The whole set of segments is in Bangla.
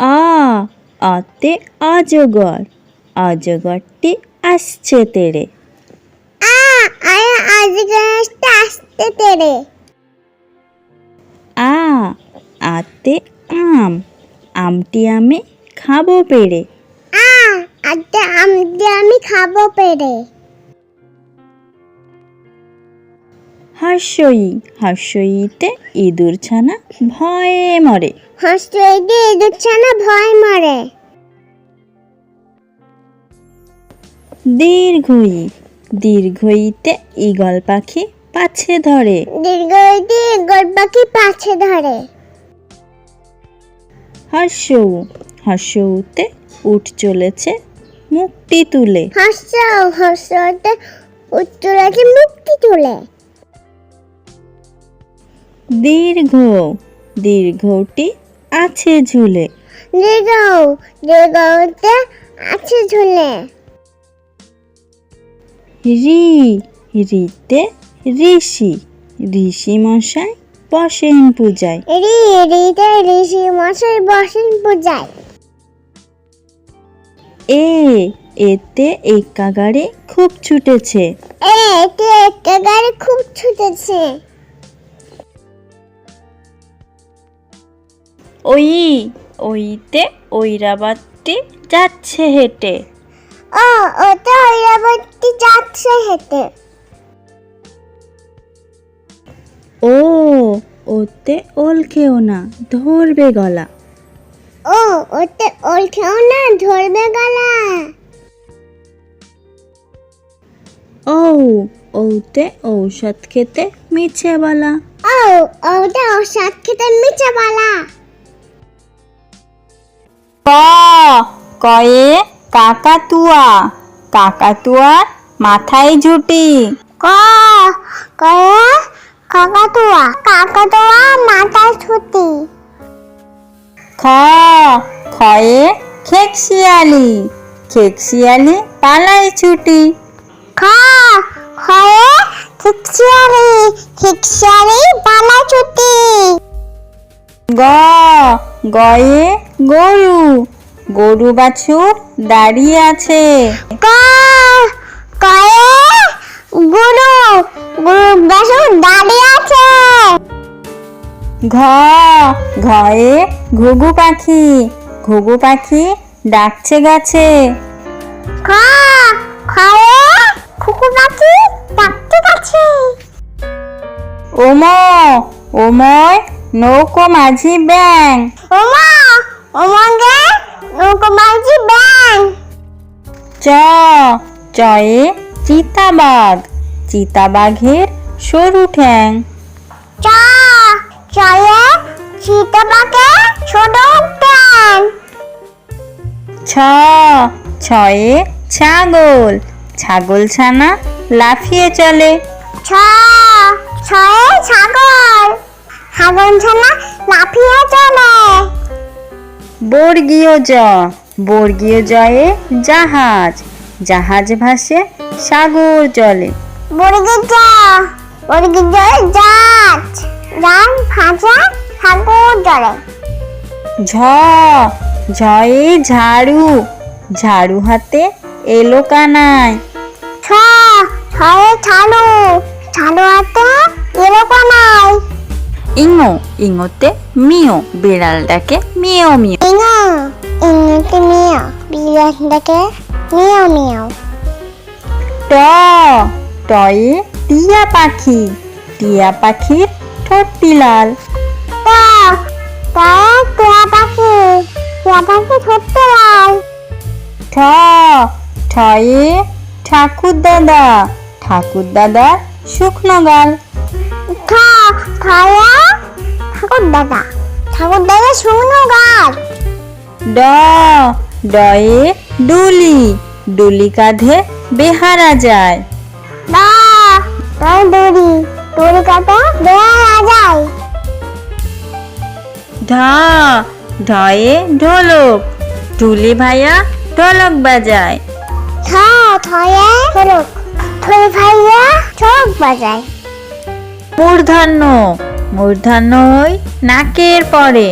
আ আতে আজগর অজগরটি আসছে তেড়ে আ আয়া আজগাছটা আসতে তেরে। আ আতে আম আমটি আমি খাব পেড়ে আ আজকে আমটি আমি খাব পেরে। হাস্যই হাস্যইতে ইঁদুর ছানা ভয়ে মরে। হাসতে দিয়ে ইঁদুর না ভয় মরে। দীর্ঘই দীর্ঘইতে ঈগল পাখি পাছে ধরে। দীর্ঘ দিয়ে গোল পাখি পাছে ধরে। হাস্যৌ হাস্যৌতে উঠ চলেছে মুক্তি তুলে। হাস্য হাস্যতে উত্তরাকে মুক্তি তুলে। দীর্ঘ দীর্ঘটি আছে ঝুলে। দীর্ঘ দীর্ঘতে আছে ঝুলে। রি রিতে ঋষি ঋষি মশাই বসেন পূজায়। রি রিতে ঋষি মশাই বসেন পূজায়। এ এতে একা গাড়ি খুব ছুটেছে। এ এতে একটা গাড়ি খুব ছুটেছে। ওই ওইতে ঐরাবাতটি যাচ্ছে হেঁটে। ও ওটা ঐরাবতী যাচ্ছে হেঁটে। ও ওতে ওল খেও না ধরবে গলা। ও ওতে ওল খেও না ধরবে গলা। ও ওতে ঔষধ খেতে মিছে বলা। ও ওটা ঔষধ খেতে মিছে বলা। ক। কয়ে কাকাতুয়া। কাকাতুয়ার মাথায় ঝুটি। ক। কয়ে কাকাতুয়া। কাকাতুয়া মাথায় ছুটি খ। খয়ে খেকশিয়ালি। খেকশিয়ালি পালাই ছুটি। খ। খয়ে খিকশিয়ারি খিকশিয়ারি পালা ছুটি। গ। গয়ে গরু। গরু বাছুর দাঁড়িয়ে আছে। ক কয়ে গুরু গুরু বাসু দাঁড়িয়ে আছে। ঘ ঘয়ে ঘুঘু পাখি। ঘুঘু পাখি ডাকছে গাছে। খ খয়ে খুকু পাখি ডাকতে গেছে। ওম ওময় নৌকো মাঝি ব্যাং। ওমা ওমঙ্গে নৌকো মাঝি ব্যাং চ চয়ে চিতাবাঘ চিতাবাঘের সরু ঠ্যাং। চ চয়ে চিতপাকে ছোট প্যান ছ ছয়ে ছাগল ছাগল ছানা লাফিয়ে চলে। ছ ছয়ে ছাগল ছাগল ছানা লাফিয়ে চলে। বর্গীয় জ। বর্গীয় জয়ে জাহাজ। জাহাজ ভাসে সাগর জলে। মুরগির জ। ভাজা সাগর জলে। ঝ। ঝয়ে ঝাড়ু। ঝাড়ু হাতে এলো কানায়। ছ। ছয়ে ছালু ছালু হাতে এরকম নাই ইঙো। ইঙোতে মিও। বিড়াল ডাকে মিও মিও। ইঙোতে মিয়া বিড়াল ডাকে মিয়াও মিয়াও ট টয়ে টিয়া পাখি টিয়া পাখির ঠোঁটটি লাল তয়ে টিয়া পাখি টিয়া পাখি ধরতে লাল ঠ ঠয়ে ঠাকুর দাদা ঠাকুর দাদার শুকনো গাল। ঠ ঠয়ে ঠাকুর দাদা ঠাকুর দাদা শুকনো গাছ ড ডয়ে ডুলি ডুলি কাঁধে বেহারা যায়। দা তয় দড়ি দড়ি কাটা দেয়া যায়। ঢা ঢয়ে ঢোলক ঢুলি ভাইয়া ঢোলক বাজায়। ঠ ঠয়ে ঠোলক ঠোল ভাইয়া ঠোক বাজায়। মূর্ধন্য মূর্ধন্য ওই নাকের পরে।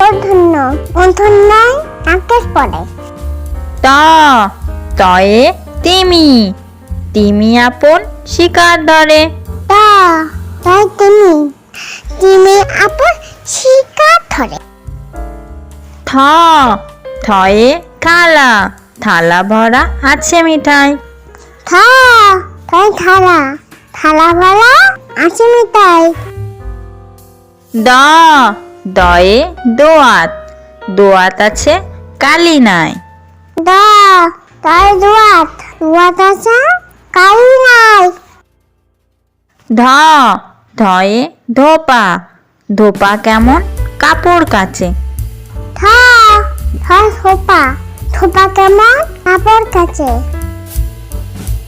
অধন্য অধন্যয় নাকেশ পড়ে ত তয়ে তিমি। তিমি আপন শিকার ধরে। তা তাই তুমি। তুমি আপন শিকার ধরে। থ থয়ে থালা। থালা ভরা আছে মিঠাই। থা তাই থালা। থালা ভালা আছে মিঠাই। দ দয়ে দোয়াত। দোয়াত আছে কালি নাই। দা তাই দুয়াত। দুয়াত আছে কালি নাই। ধ ধয়ে ধোপা। ধোপা কেমন? কাপড় কাচে। থা থা থোপা থোপা কেমন? কাপড় কাছে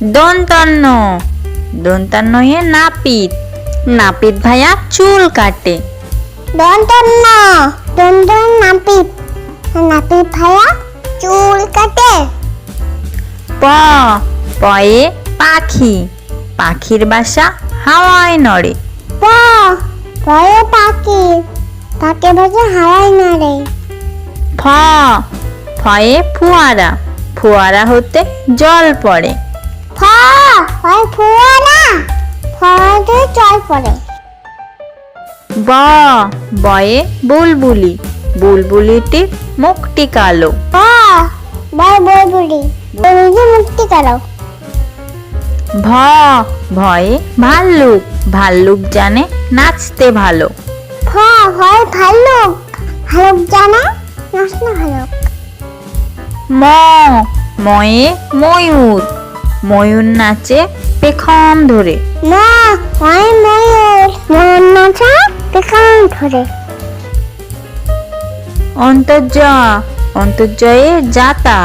দন্তন্ন। দন্তান্নয়ে নাপিত। নাপিত ভাইয়া চুল কাটে। দন্তন্য দন্তন নাপিত। নাপিত ভাইয়া চুল কাটে। প পয়ে পাখি। পাখির বাসা হাওয়ায় নড়ে। প পরে পাখি। পাকে বাজে হাওয়াই নাড়ে। ফ ফয়ে ফুয়ারা। ফুয়ারা হতে জল পড়ে। ফ হয় ফুয়ারা। ফতে জল পড়ে। ব। বয়ে বুলবুলি। বুলবুলিটি মুখটি কালো। ব বয় বই বুড়ি বুড়ি মুক্তি করো ভ। ভয়ে ভাল্লুক। ভাল্লুক জানে নাচতে ভালো। ফ হয় ভাল্লুক। ভালুক জানা নাচ না ভালুক ম। ময়ে ময়ূর। ময়ূর নাচে পেখম ধরে। ম। ময়ূর। ময়ূর নাচা পেখান ধরে। অন্তর্য অন্তর্জয়ে জাতা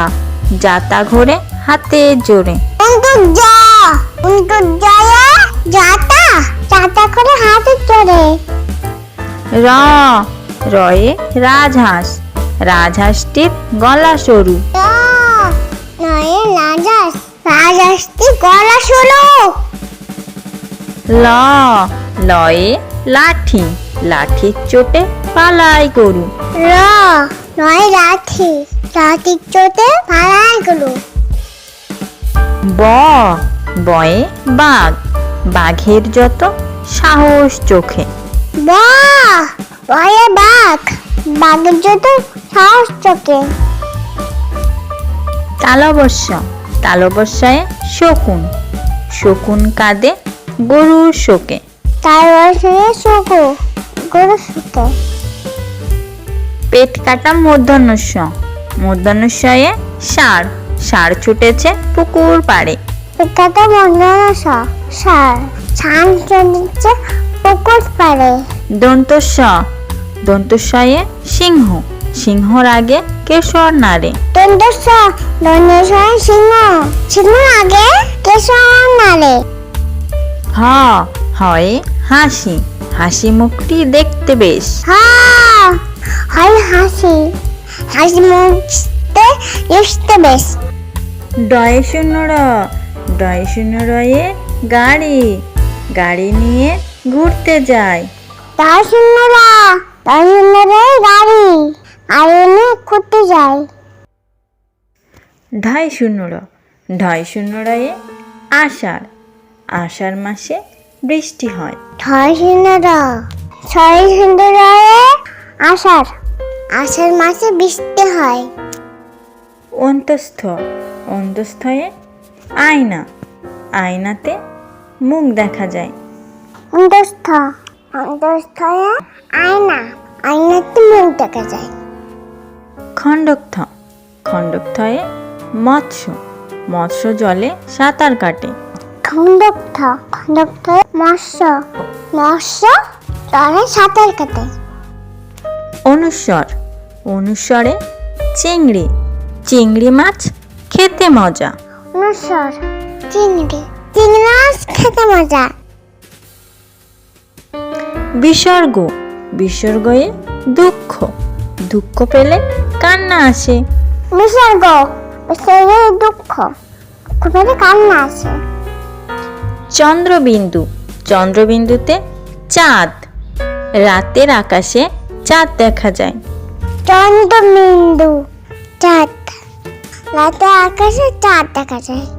জাতা ঘোরে হাতে জোরে। অন্তর্জা অন্তর্জয়া যাতা যাতা করে হাতে চড়ে র রয়ে রাজহাঁস রাজহাঁসটির গলা সরু। নয়ে রাজাসটি গলা শোনো ল লয়ে লাঠি। লাঠির চোটে পালাই গরু। র নয় রাঠি রাঠির চোটে পাড়ায় গেলো ব বয়ে বাঘ বাঘের যত সাহস চোখে। বা বয়ে বাঘ বাঘের যত সাহস চোখে। তালবস্যা তালবস্যায় শকুন। শকুন কাঁদে গরুর শোকে। তার বয়সে গরু শুকে পেট কাটা মূর্ধন্যস্য মূর্ধন্যস্যয়ে ষাঁড় ষাঁড় ছুটেছে পুকুর পাড়ে। বিখ্যাত মন্ডল সার। ছান চলিচ্ছে পুকুর পাড়ে। দন্তস্য। দন্তস্বয়ে সিংহ। সিংহর আগে কেশর নাড়ে। দন্তস্ব দন্তেশ্বর সিংহ। সিংহ আগে কেশর নালে হ। হয় হাসি। হাসি মুখটি দেখতে বেশ। হা হয় হাসি। হাসি মুখতে এসতে বেশ। ডয়ে শূন্য র ডয়ে শূন্য রয়ে গাড়ি। গাড়ি নিয়ে ঘুরতে যায়। তার শূন্যরা তার শূন্যরে গাড়ি। আর এনে ঘুরতে যায়। ঢাই শূন্য র ঢাই শূন্য রয়ে আষাঢ়। আষাঢ় মাসে বৃষ্টি হয়। ছয় শূন্যরা ছয় শূন্যরায় আষাঢ়। আষাঢ় মাসে বৃষ্টি হয়। অন্তস্থ অন্তস্থয়ে আয়না। আয়নাতে মুখ দেখা যায়। অন্তস্থ অন্তস্থয়ে আয়না। আয়নাতে মুখ দেখা যায়। খণ্ডকথ খণ্ডকথয়ে মৎস্য। মৎস্য জলে সাঁতার কাটে। খণ্ডক্ষ খণ্ডক্ষ মৎস্য। মৎস্য সাঁতার কাটে। অনুস্বর অনুস্বরে চিংড়ি। চিংড়ি মাছ খেতে মজা। অনুস্বর চিংড়ি। চিংড়ি মাছ খেতে মজা। বিসর্গ। বিসর্গয়ে দুঃখ। দুঃখ পেলে কান্না আসে। বিসর্গ। বিসর্গের দুঃখ। দুঃখ পেলে কান্না আছে চন্দ্রবিন্দু। চন্দ্রবিন্দুতে চাঁদ। রাতের আকাশে চাঁদ দেখা যায়। চন্দ্রবিন্দু, চাঁদ। রাতে আকাশে চাঁদ দেখা যায়।